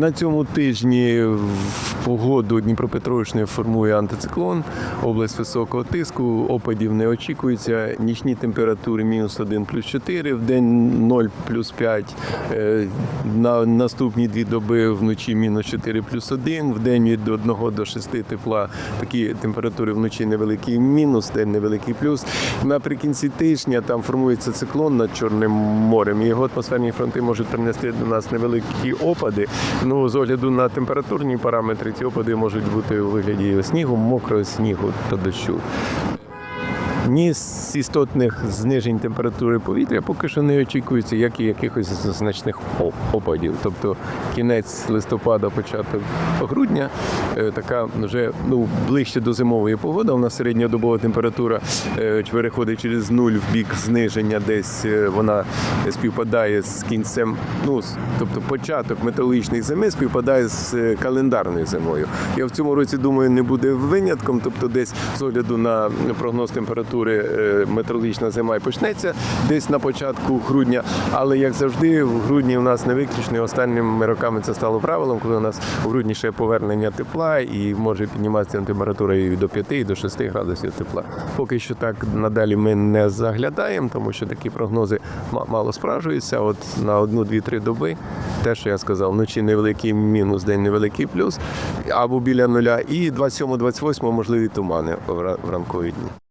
На цьому тижні в погоду Дніпропетровщини формує антициклон, область високого тиску, опадів не очікується. Нічні температури мінус 1 плюс 4, в день 0 плюс 5. Е, На наступні дві доби вночі мінус 4 плюс 1, в день від 1 до 6 тепла. Такі температури вночі невеликий мінус, день невеликий плюс. Наприкінці тижня там формується циклон над Чорним морем. Його атмосферні фронти можуть принести до нас невеликі опади. Ну, з огляду на температурні параметри, ці опади можуть бути у вигляді снігу, мокрого снігу та дощу. Ні з істотних знижень температури повітря поки що не очікується, як і якихось значних опадів. Тобто кінець листопада, початок грудня, е, така вже ну, ближче до зимової погоди. У нас середньодобова температура е, переходить через нуль в бік зниження, десь е, вона співпадає з кінцем, ну тобто початок метеорологічної зими співпадає з календарною зимою. Я в цьому році думаю, не буде винятком, тобто десь з огляду на прогноз температури е, метеорологічна зима і почнеться десь на початку грудня. Але як завжди, в грудні у нас не виключно. Останніми роками це стало правилом, коли у нас у грудні ще повернення тепла і може підніматися температура і до 5, і до 6 градусів тепла. Поки що так надалі ми не заглядаємо, тому що такі прогнози мало справжуються. От на одну, дві, три доби, те, що я сказав, вночі невеликий мінус, день невеликий плюс, або біля нуля, і 27-28 можливі тумани в ранкові дні.